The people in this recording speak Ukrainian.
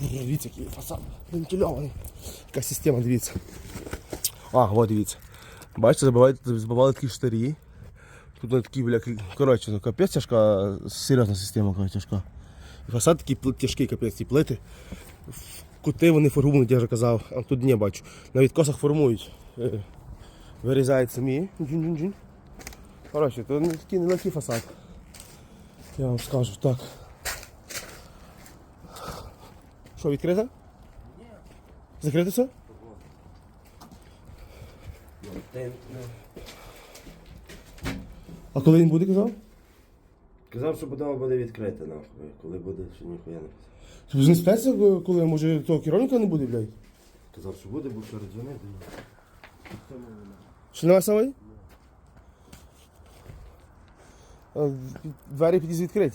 Дивіться, який фасад вентильований. Яка система, дивіться. А, от дивіться. Бачите, забивають, забивали такі штирі. Тут такі, бля, коротше, ну капець тяжка, серйозна система, коротше, тяжка. І фасад такий тяжкий, капець, ці плити. Кути вони формують, я вже казав, а тут не бачу. На відкосах формують. Е, Вирізають самі. Коротше, то не такий нелегкий фасад. Я вам скажу, так. Що, відкрите? Ні. Закрите все? А коли він буде, казав? Казав, що потім буде відкрите, нахуй. Коли буде, що ніхуя не казав. Ж не спеться, коли може того керівника не буде, блядь? Казав, що буде, бо вчора дзвонив. Що нема самої? А, Двері підійдуть відкриті.